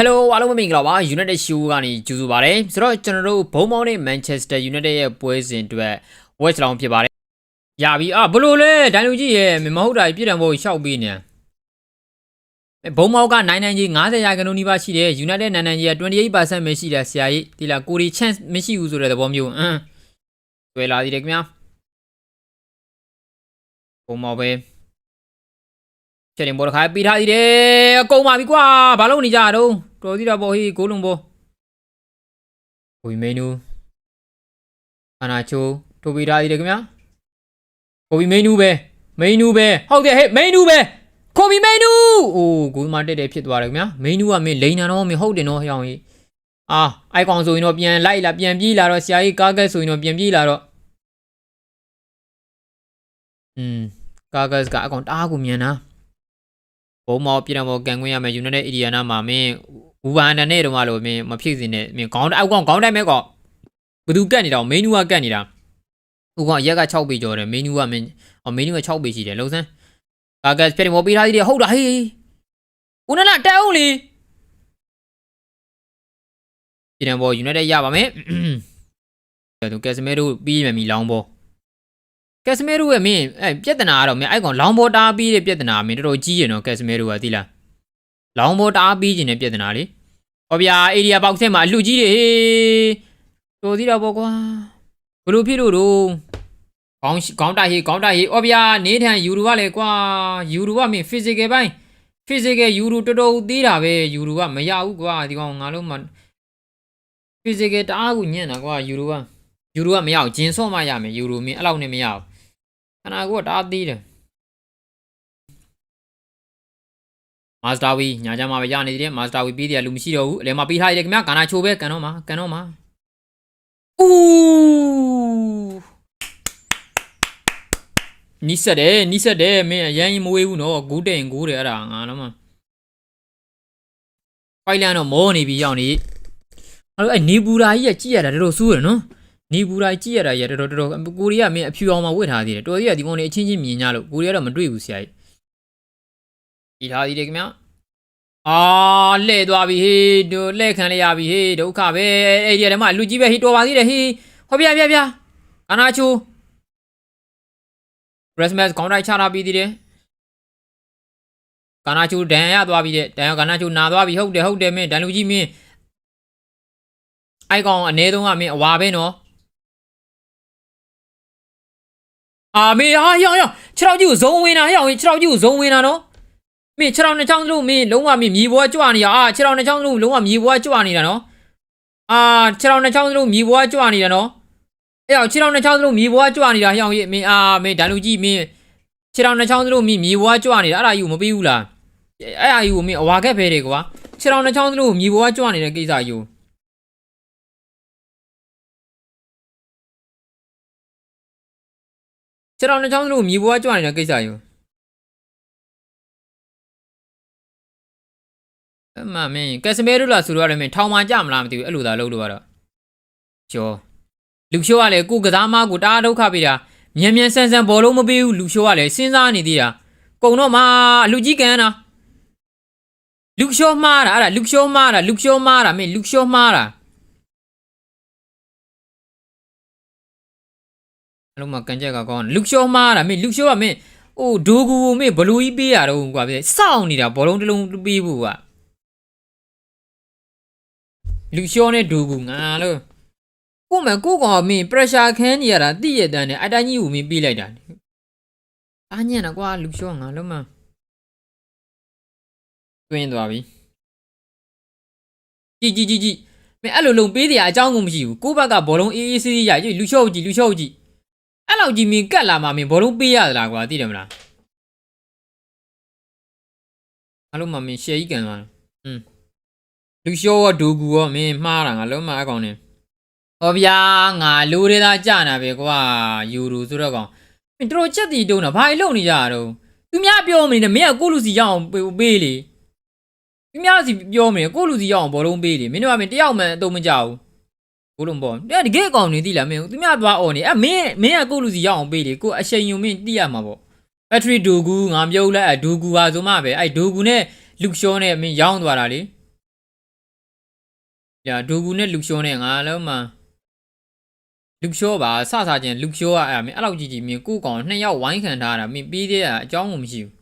Hello အားလုံးပဲမင်္ဂလာပါ United Show ကနေကြိုဆိုပါရစေဆိုတော့ကျွန်တော်တို့ဘုံမောင်းနဲ့ Manchester United ရဲ့ပွဲစဉ်အတွက် West လောင်းဖြစ်ပါတယ်ရပြီအာဘလို့လဲဒိုင်လူကြီးရဲ့မမဟုတ်တာပြည်တံဖို့ရှောက်ပြီးနေဘုံမောင်းကနိုင်နိုင်ကြီး90ရာခိုင်နှုန်းနီးပါးရှိတယ် United နိုင်နိုင်ကြီးက28%ပဲရှိတယ်ဆရာကြီးဒီလားကိုရီ chance မရှိဘူးဆိုတဲ့သဘောမျိုးအင်းတွေ့လာသေးတယ်ခင်ဗျာဘုံမောင်းပဲချက်ရင်ဘောတစ်ခါပြီးထားသေးတယ်အကုန်ပါပြီကွာဘာလို့နေကြတော့တော် သေးတာပေါ့ဟေးကိုလုံးဘောဝီမေနူအနာချိုထိုးပြီးထားသေးတယ်ခင်ဗျာကိုဘီမေနူပဲမေနူပဲဟုတ်တယ်ဟဲ့မေနူပဲကိုဘီမေနူအိုးကိုမတက်တယ်ဖြစ်သွားတယ်ခင်ဗျာမေနူကမင်းလိန်နာတော့မင်းဟုတ်တယ်နော်ဟျောင်းကြီးအာအိုက်ကောင်ဆိုရင်တော့ပြန်လိုက်လာပြန်ပြေးလာတော့ဆရာကြီးကားကက်ဆိုရင်တော့ပြန်ပြေးလာတော့อืมကားကက်ကအကောင်တအားကိုမြန်တာဘုံမောပြည်တော်မောကန်ခွင့်ရမယ်ယူနိုက်တက်အီဒီယာနာမှာမင်း ဘူဘာနန်နဲ့တော့မလို့မင်းမဖြစ်စင်နဲ့မင်းခေါင်းအောက်ကောင်ခေါင်းတိုင်းမဲ့ကောဘသူကတ်နေတာမင်းနူကကတ်နေတာဥကောင်ရက်က6ပေကျော်တယ်မင်းနူကမင်းအော်မင်းနူက6ပေရှိတယ်လုံးစမ်းကာကတ်ဖက်မောပေးထားသေးတယ်ဟုတ်တာဟေးဦးနနာတက်အောင်လေပြည်တော်မောယူနိုက်တက်ရပါမယ်သူကက်စမဲတို့ပြီးမှမီလောင်းဘောကက်စမဲတို့ရဲ့မင်းအဲပြဿနာကတော့မင်းအဲ့ကောင်လောင်းဘောတားပြီးတဲ့ပြဿနာမင်းတော်တော်ကြီးရနော်ကက်စမဲတို့ကသိလားလောင်းဘောတားပြီးခြင်းတဲ့ပြဿနာလေ ဟောဗျာအေရီယာပေါက်ထဲမှာအလှကြီးတွေဟေးတော်သေးတော့ပေါ့ကွာဘလို့ဖြစ်လို့တော့ခေါင်းခေါင်းတိုက်ဟေးခေါင်းတိုက်ဟေးဟောဗျာနေထန်ယူရူကလေကွာယူရူကမင်း physical ဘိုင်း physical ယူရူတော်တော်သေးတာပဲယူရူကမရဘူးကွာဒီကောင်ငါလုံးမ physical တအားကိုညံ့တာကွာယူရူကယူရူကမရအောင်ဂျင်းဆော့မှရမယ်ယူရူမင်းအဲ့လောက်နဲ့မရဘူးခန္ဓာကိုယ်ကတအားသေးတယ် မာစတာဝီညာကြမှာပဲရနေသေးတယ်မာစတာဝီပြီးတယ်လူမရှိတော့ဘူးအလဲမှာပြီးထားရတယ်ခင်ဗျာကာနာချိုပဲကန်တော့မှာကန်တော့မှာဦးနီးစက်တယ်နီးစက်တယ်မင်းအရင်မဝေးဘူးနော်ဂူးတဲ့ရင်ဂူးတယ်အဲ့ဒါငါတော့မှဖိုင်လန်တော့မောနေပြီရောက်နေအဲ့တော့အဲ့နေပူရာကြီးကကြည့်ရတာတော်တော်ဆိုးတယ်နော်နေပူတိုင်းကြည့်ရတာရတော်တော်တော်ကိုရီးယားမင်းအဖြူအောင်မှဝတ်ထားသေးတယ်တော်ကြီးကဒီကောင်လေးအချင်းချင်းမြင်ကြလို့ကိုရီးယားတော့မတွေ့ဘူးဆရာကြီး ဒီထားသေးတယ်ခင်ဗျအာလှဲ့သွားပြီဟေးတို့လှဲ့ခံလိုက်ရပြီဟေးဒုက္ခပဲအဲ့ဒီထဲမှာလူကြီးပဲဟေးတော်ပါသေးတယ်ဟေးဟောပြပြပြအနာချို Christmas ကောင်းတိုက်ချတာပြီးသေးတယ်ကာနာချိုဒန်ရသွားပြီတဲ့ဒန်ရကာနာချိုနာသွားပြီဟုတ်တယ်ဟုတ်တယ်မင်းဒန်လူကြီးမင်းအိုက်ကောင်အ ਨੇ ဆုံးကမင်းအဝါပဲနော်အာမေဟာဟျောင်းဟျောင်းခြေထောက်ကြီးကိုဇုံဝင်တာဟျောင်းခြေထောက်ကြီးကိုဇုံဝင်တာနော် မင်းခြေထောက်နှစ်ချောင်းစလုံးမင်းလုံးဝမင်းမြေပေါ်ကြွနေတာအာခြေထောက်နှစ်ချောင်းစလုံးလုံးဝမြေပေါ်ကြွနေတာနော်အာခြေထောက်နှစ်ချောင်းစလုံးမြေပေါ်ကြွနေတာနော်အဲ့ဟောင်းခြေထောက်နှစ်ချောင်းစလုံးမြေပေါ်ကြွနေတာဟျောင်းကြီးမင်းအာမင်းဒန်လူကြီးမင်းခြေထောက်နှစ်ချောင်းစလုံးမင်းမြေပေါ်ကြွနေတာအဲ့ဒါကြီးကိုမပြီးဘူးလားအဲ့ဒါကြီးကိုမင်းအဝါခက်ဖဲတယ်ကွာခြေထောက်နှစ်ချောင်းစလုံးမြေပေါ်ကြွနေတဲ့ကိစ္စကြီးကိုခြေထောက်နှစ်ချောင်းစလုံးမြေပေါ်ကြွနေတဲ့ကိစ္စကြီး အမှန်မင်းကက်စမဲတို့လာဆိုတော့လည်းမင်းထောင်မှကြမလားမသိဘူးအဲ့လိုသာလုပ်လို့ကတော့ကျော်လူရှိုးကလည်းကိုကစားမကိုတအားဒုက္ခပေးတာမြန်မြန်ဆန်ဆန်ဘောလုံးမပေးဘူးလူရှိုးကလည်းစဉ်းစားနေသေးတာကုံတော့မှအလူကြီးကန်တာလူရှိုးမှားတာအဲ့ဒါလူရှိုးမှားတာလူရှိုးမှားတာမင်းလူရှိုးမှားတာအလုံးမကန်ချက်ကကောင်းလူရှိုးမှားတာမင်းလူရှိုးကမင်းအိုးဒိုဂူကိုမင်းဘလူးကြီးပေးရတော့ကွာပြစောင့်နေတာဘောလုံးတစ်လုံးပေးဖို့က လူရှောနဲ့ဒူကူငါလို့ကိုမကိုကောင်မင်း pressure ခန်းနေရတာတိရတဲ့နဲ့အတိုင်းကြီးကိုမင်းပြေးလိုက်တာအားညံ့တာကွာလူရှောငါလုံးမတွင်းသွားပြီကြည်ကြည်ကြည်ကြည်မင်းအဲ့လိုလုံးပေးတရားအကြောင်းကိုမရှိဘူးကိုဘက်ကဘောလုံးအေးအေးဆေးဆေးရကြည့်လူရှောကြည့်လူရှောကြည့်အဲ့လောက်ကြီးမင်းကတ်လာမှမင်းဘောလုံးပေးရသလားကွာသိတယ်မလားအဲ့လိုမှမင်းရှယ်ကြီးကန်သွားတယ်อืม လူရှောရောဒူကူရောမင်းမှားတာငါလုံးမအကောင်နေဟောဗျာငါလူတွေသာကြာနာပဲကွာယူရူဆိုတော့ကောင်မင်းတို့ချက်တီတုံးတာဘာလို့လုံနေကြရတော့သူများပြောမနေနဲ့မင်းကကိုလူစီရအောင်ပေးလေသူများစီပြောမနေကိုလူစီရအောင်ဘောလုံးပေးလေမင်းတို့ကမင်းတယောက်မှအတုံးမကြဘူးဘိုးလုံးပေါ့တဲ့တကယ်အကောင်နေသိလားမင်းသူများသွားអော်နေအဲ့မင်းမင်းကကိုလူစီရအောင်ပေးလေကိုအရှိန်ယုံမင်းတိရမှာပေါ့ဘက်ထရီဒူကူငါမြုပ်လိုက်အဒူကူပါဆိုမှပဲအဲ့ဒူကူနဲ့လူရှောနဲ့မင်းရောင်းသွားတာလေ ညာဒိုဂူနဲ့လူရှောနဲ့ငါလုံးမှလူရှောပါစစချင်းလူရှောကအဲ့ဒါမင်းအဲ့လောက်ကြီးကြီးမင်းကိုယ့်ကောင်နှစ်ယောက်ဝိုင်းခံထားတာမင်းပြီးသေးတာအကြောင်းကိုမရှိဘူး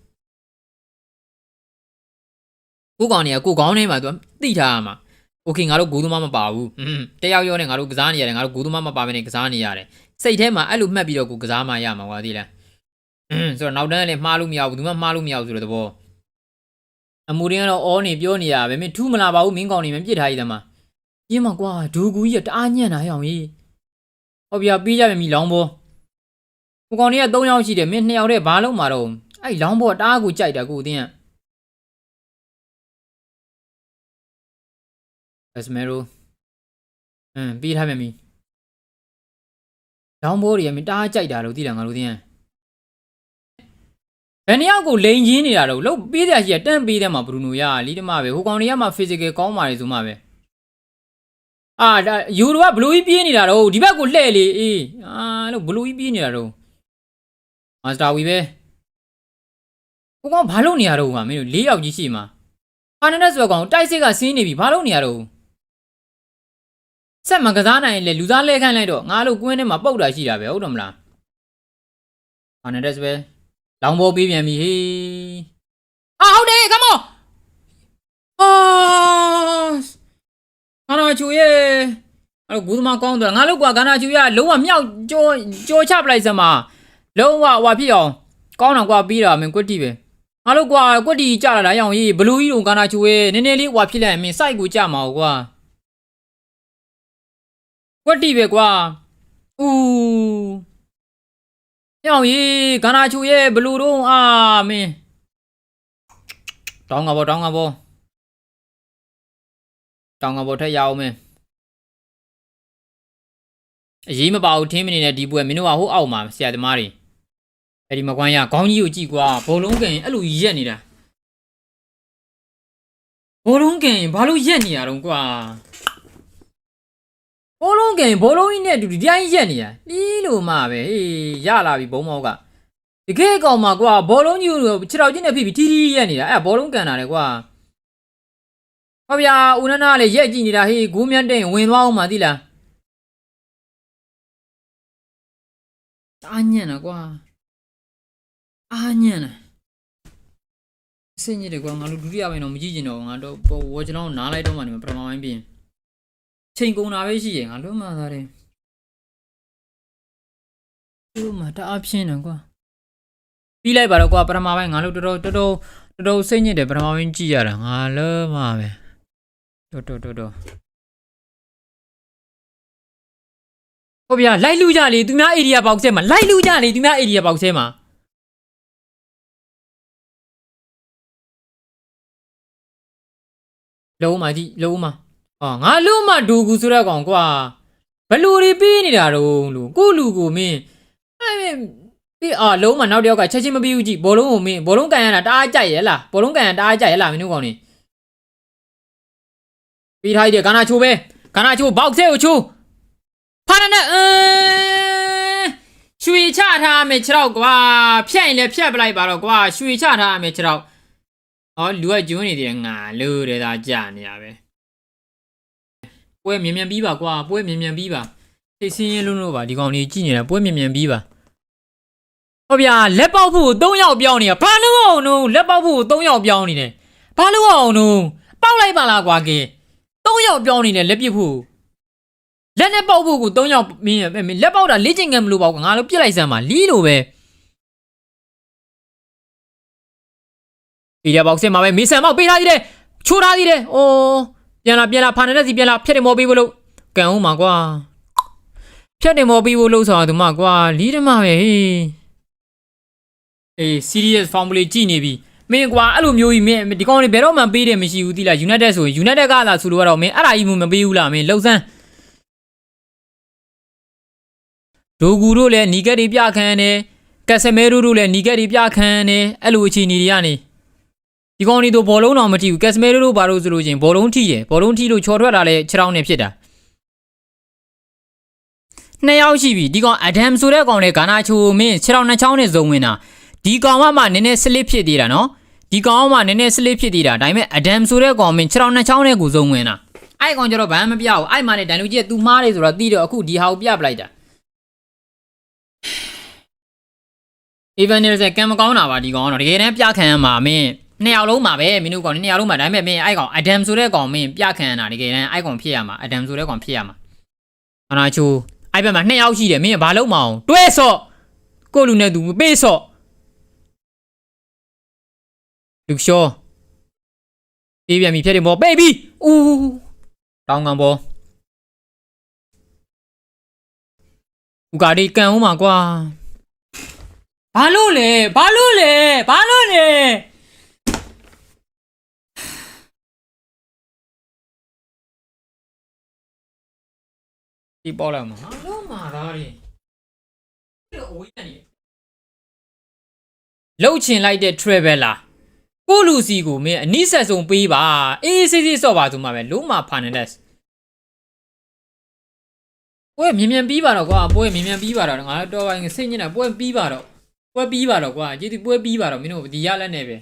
ကိုယ့်ကောင်เนี่ยကိုယ့်ကောင်းထဲမှာသူတိထားရမှာโอเคငါတို့ဂိုးသမားမပါဘူးဟွန်းတယောက်ရောနဲ့ငါတို့ကစားနေရတယ်ငါတို့ဂိုးသမားမပါဘဲနဲ့ကစားနေရတယ်စိတ်ထဲမှာအဲ့လိုမှတ်ပြီးတော့ကိုကစားမှရမှာကွာသိလားဟွန်းဆိုတော့နောက်တန်းလည်းမှားလို့မရဘူးဘူးမှမှားလို့မရဘူးဆိုတဲ့သဘောအမူရင်းကတော့အောနေပြောနေရပဲမင်းထူးမလာပါဘူးမင်းကောင်နေမပြစ်ထားရည်သမား ပြင်းမကွာဒူကူကြီးကတအားညံ့တာဟဲ့အောင်ကြီးဟောဗျာပြီးကြပြီမိလောင်းဘောဟိုကောင်ကြီးက3ယောက်ရှိတယ်မင်း2ယောက်တည်းဘာလုံးမှာတော့အဲ့လောင်းဘောတအားကိုကြိုက်တာကိုအတင်းကအစမေရိုအင်းပြီးထားပြန်ပြီလောင်းဘောတွေကမင်းတအားကြိုက်တာလို့သိလားငါတို့တင်းကဘယ်နှစ်ယောက်ကိုလိန်ချင်းနေတာတော့လို့ပြီးတဲ့အရှိကတန့်ပြီးတဲ့မှာဘရူနိုရလီတမပဲဟိုကောင်တွေကမှ physical ကောင်းပါလေဆိုမှပဲ အာဒါယူရိုကဘလူးကြီးပြေးနေတာတော့ဒီဘက်ကိုလှဲ့လေအေးအာလို့ဘလူးကြီးပြေးနေတာတော့မာစတာဝီပဲကိုကောင်ဘာလုပ်နေရတော့ကွာမင်းတို့၄ယောက်ကြီးရှိမှာအာနန်ဒက်ဆိုကောင်တိုက်စစ်ကဆင်းနေပြီဘာလုပ်နေရတော့ဆက်မကစားနိုင်လေလူသားလဲခိုင်းလိုက်တော့ငါလို့ကွင်းထဲမှာပုတ်တာရှိတာပဲဟုတ်တယ်မလားအာနန်ဒက်ပဲလောင်ဘောပေးပြန်ပြီဟေးအာဟုတ်တယ် come on အာ ဂါနာချူရဲ့အဲ့တော့ဂူသမားကောင်းတယ်ငါလို့ကွာဂါနာချူရလုံးဝမြောက်ကြောကြောချပလိုက်စမ်းလုံးဝဟွာဖြစ်အောင်ကောင်းတော့ကွာပြီးတာမင်းကွက်တီပဲငါလို့ကွာကွက်တီကြလာတာရအောင်ရေးဘလူးကြီးတို့ဂါနာချူရဲ့နည်းနည်းလေးဟွာဖြစ်လိုက်ရင်မင်းစိုက်ကိုကြမှာကွာကွက်တီပဲကွာဦးရအောင်ရေးဂါနာချူရဲ့ဘလူးတို့အာမင်းတောင်းကဘောတောင်းကဘော တောင်ကပေါ်ထက်ရအောင်မယ်အရေးမပါဘူးထင်းမနေနဲ့ဒီပွဲမင်းတို့ကဟိုအောက်မှာဆရာသမားတွေအဲ့ဒီမကွမ်းရခေါင်းကြီးကိုကြည့်ကွာဘောလုံးကန်အဲ့လိုရက်နေတာဘောလုံးကန်ဘာလို့ရက်နေရတော့ကွာဘောလုံးကန်ဘောလုံးကြီးနဲ့အတူဒီတိုင်းရက်နေရလီးလို့မှပဲဟေးရလာပြီဘုံမောက်ကတကယ်ကောင်မှာကွာဘောလုံးကြီးကိုခြေထောက်ချင်းနဲ့ဖိပြီးတီးတီးရက်နေတာအဲ့ဘောလုံးကန်တာလေကွာ ဟောဗျာဦးနန္ဒလည်းရက်ကြည့်နေတာဟေးဂိုးမြတ်တဲ့ဝင်သွားအောင်မသိလားအာညံ့တာကွာအာညံ့တာစင်ကြီးတယ်ကွာငါတို့ဒုတိယပိုင်းတော့မကြည့်ကျင်တော့ဘူးငါတို့ပေါ်ဝကျွန်တော်နားလိုက်တော့မှနေမှာပထမပိုင်းပြင်ချိန်ကုန်တာပဲရှိရင်ငါလုံးမသားတယ်ဒီမှာတအားဖြင်းတယ်ကွာပြီးလိုက်ပါတော့ကွာပထမပိုင်းငါတို့တော်တော်တော်တော်တော်တော်စိတ်ညစ်တယ်ပထမပိုင်းကြည့်ရတာငါလုံးမပဲ တော်တော်တော်တော်ဟုတ်ဗျာလိုက်လူကြလေသူများ area box ထဲမှာလိုက်လူကြလေသူများ area box ထဲမှာလုံးမကြီးလုံးမအော်ငါလုံးမဒူကူဆိုတဲ့ကောင်ကွာဘလူတွေပြီးနေတာတော့လို့ကိုလူကိုမင်းအဲ့မင်းပြီးအာလုံးမနောက်တစ်ယောက်ကချက်ချင်းမပြီးဘူးကြည့်ဘောလုံးကိုမင်းဘောလုံးကန်ရတာတအားကြိုက်ရဲ့လားဘောလုံးကန်ရတာတအားကြိုက်ရဲ့လားမင်းတို့ကောင်နေ ပြီးထားတယ်ကနာချိုးပဲကနာချိုးဘောက်ဆဲကိုချိုးဖားနဲ့အင်းရွှေချထားမယ်ခြေတော့ကွာဖြတ်ရင်လည်းဖြတ်ပလိုက်ပါတော့ကွာရွှေချထားမယ်ခြေတော့ဟောလူကကျွန်းနေတယ်ငါလို့တဲ့သာကြာနေရပဲပွဲမြင်မြန်ပြီးပါကွာပွဲမြင်မြန်ပြီးပါသိစင်းရလုံးလို့ပါဒီကောင်လေးကြည့်နေတာပွဲမြင်မြန်ပြီးပါဟောဗျာလက်ပေါက်ဖို့၃ယောက်ပြောင်းနေတာဘာလို့အောင်နုံလက်ပေါက်ဖို့၃ယောက်ပြောင်းနေတယ်ဘာလို့အောင်နုံပေါက်လိုက်ပါလားကွာကဲ ၃ယောက်ပြောင်းနေတယ်လက်ပစ်ဖို့လက်နဲ့ပေါက်ဖို့ကို၃ယောက်မင်းမင်းလက်ပေါက်တာလေ့ကျင့်ခံမလို့ပေါ့ကွာငါတို့ပြစ်လိုက်စမ်းပါလီးလိုပဲအေးရဘောက်ဆင်မှာပဲမေးဆန်မောက်ပေးထားသေးတယ်ချိုးထားသေးတယ်အိုးပြန်လာပြန်လာဖာနေတဲ့စီပြန်လာဖြတ်တယ်မော်ပေးဖို့လို့ကန်ဦးမှာကွာဖြတ်တယ်မော်ပေးဖို့လို့ဆိုတာသူမကွာလီးတမပဲဟေးအေး serious formula ကြည့်နေပြီ မင်းကွာအဲ့လိုမျိုးကြီးမင်းဒီကောင်တွေဘယ်တော့မှပေးတယ်မရှိဘူးတိလား United ဆိုရင် United ကလာဆိုလို့ကတော့မင်းအဲ့ဒါကြီးမှမပေးဘူးလားမင်းလှုပ်ဆန်းဒိုဂူတို့လည်းနီကက်တွေပြခံတယ်ကက်ဆမဲရိုတို့လည်းနီကက်တွေပြခံတယ်အဲ့လိုအခြေအနေတွေကနေဒီကောင်တွေတော့ဘောလုံးတော့မထိဘူးကက်ဆမဲရိုတို့ဘာလို့ဆိုလို့ချင်းဘောလုံးထိရယ်ဘောလုံးထိလို့ချော်ထွက်တာလည်းခြေထောက်နဲ့ဖြစ်တာနှစ်ယောက်ရှိပြီဒီကောင်အဒမ်ဆိုတဲ့ကောင်လည်းဂါနာချိုမင်းခြေထောက်နှစ်ချောင်းနဲ့ဇုံဝင်တာ ဒီကောင်ကမှနည်းနည်းစလစ်ဖြစ်သေးတာနော်ဒီကောင်ကမှနည်းနည်းစလေးဖြစ်သေးတာဒါပေမဲ့အဒမ်ဆိုတဲ့ကောင်မင်း6နှစ်ချောင်းနဲ့ကိုစုံဝင်တာအဲ့ကောင်ကျတော့ဘာမှမပြဘူးအဲ့မှာနဲ့ဒန်လူကြီးက तू မှားတယ်ဆိုတော့တီးတော့အခုဒီဟာကိုပြပလိုက်တာ Evan Nelson ကံမကောင်းတာပါဒီကောင်ကတော့တကယ်တမ်းပြခံရမှာမင်းနှစ်ယောက်လုံးမှာပဲမင်းတို့ကောင်နှစ်ယောက်လုံးမှာဒါပေမဲ့မင်းအဲ့ကောင် Adam ဆိုတဲ့ကောင်မင်းပြခံရတာတကယ်တမ်းအဲ့ကောင်ဖြစ်ရမှာ Adam ဆိုတဲ့ကောင်ဖြစ်ရမှာအနာချိုအဲ့ဘက်မှာနှစ်ယောက်ရှိတယ်မင်းကဘာလုပ်မအောင်တွဲဆော့ကိုလူနဲ့သူမပေးဆော့ လူရှောပြေးပြန်ပြီဖြစ်တယ်မော်ပေးပြီဦးတောင်းကံပေါ်ဦးကာဒီကန်ဦးမှာကွာဘာလို့လဲဘာလို့လဲဘာလို့လဲဒီပေါ်လာမှာဘာလို့မှာသားတွေဒီအဝေးကနေလှုပ်ချင်လိုက်တဲ့ traveler ကိုလူစီကိုမင်းအနိဆက်ဆုံးပေးပါအေးစစ်စစ်ဆော့ပါဆိုမှပဲလုံးမဖာနေလက်ပွဲမြင်မြန်ပြီးပါတော့ကွာပွဲမြင်မြန်ပြီးပါတော့ငါတော့ပိုင်းစိတ်ညစ်တာပွဲပြီးပါတော့ပွဲပြီးပါတော့ကွာကျေးဇူးပွဲပြီးပါတော့မင်းတို့ဒီရလက်နဲ့ပဲ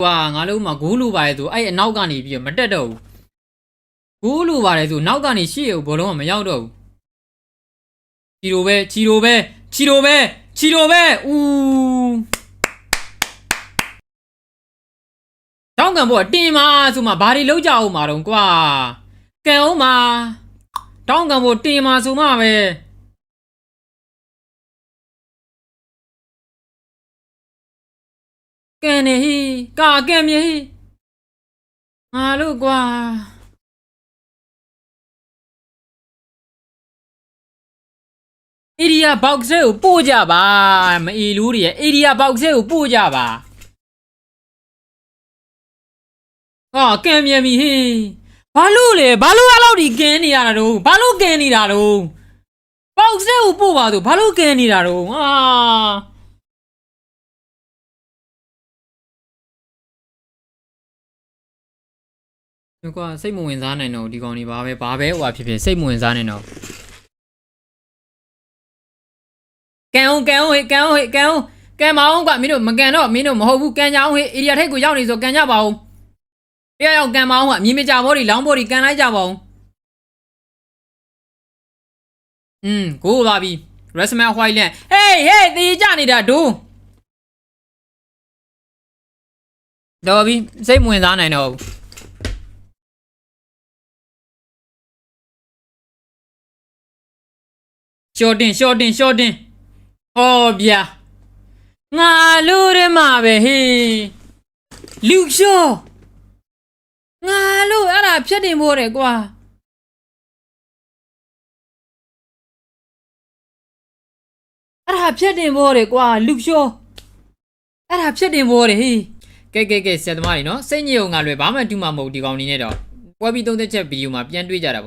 ကွာငါလုံးမှာဂိုးလိုပါရဲ့သူအဲ့အနောက်ကနေပြီးတော့မတက်တော့ဘူးဂိုးလိုပါတယ်ဆိုနောက်ကနေရှေ့ကိုဘောလုံးကမရောက်တော့ဘူးချီရိုပဲချီရိုပဲချီရိုပဲချီရိုပဲဦး င်းကံဘောတင်ပါဆိုမှဘာတွေလောက်ကြအောင်မှာတော့ကွာကံအောင်မှာတောင်းကံဘောတင်ပါဆိုမှပဲကန်နေဟိကာကန်မြေဟိငါလို့ကွာအေရီယာဘောက်ဆဲကိုပို့ကြပါမအီလူတွေရဲ့အေရီယာဘောက်ဆဲကိုပို့ကြပါ ဟာကန်မြေမီဟိဘာလို့လဲဘာလို့အဲ့လောက်ဒီကင်းနေရတာတော့ဘာလို့ကင်းနေတာတော့ဘောက်ဆဲကိုပို့ပါဆိုဘာလို့ကင်းနေတာတော့ဟာဒီကွာစိတ်မဝင်စားနိုင်တော့ဘူးဒီကောင်တွေဘာပဲဘာပဲဟိုဟာဖြစ်ဖြစ်စိတ်မဝင်စားနိုင်တော့ဘူးကန်အောင်ကန်အောင်ဟေ့ကန်အောင်ဟေ့ကန်အောင်ကန်မအောင်ကွာမင်းတို့မကန်တော့မင်းတို့မဟုတ်ဘူးကန်ကြအောင်ဟေ့အေရီယာထိတ်ကိုရောက်နေဆိုကန်ကြပါဦး တယောက်ယောက်ကန်မအောင်ကွာမြင်မကြဘောဒီလောင်းဘောဒီကန်လိုက်ကြပါဦးอืมကိုပါပြီ Resman Whiteland ဟေးဟေးတေးကြနေတာဒိုးတော်ပြီစိတ်မဝင်စားနိုင်တော့ဘူးရှော့တင်ရှော့တင်ရှော့တင်ဟောဗျာငါလူရမပဲဟေးလူရှော့ ငါလူအဲ့ဒါဖြတ်တင်ဖို့တယ်ကွာအဲ့ဒါဖြတ်တင်ဖို့တယ်ကွာလူရှော့အဲ့ဒါဖြတ်တင်ဖို့တယ်ဟေးကဲကဲကဲဆရာသမားတွေနော်စိတ်ညစ်ုံငါလွယ်ဘာမှတူမှာမဟုတ်ဒီကောင်နေနဲ့တော့ပွဲပြီးသုံးသက်ချက်ဗီဒီယိုမှာပြန်တွေ့ကြတာပေါ့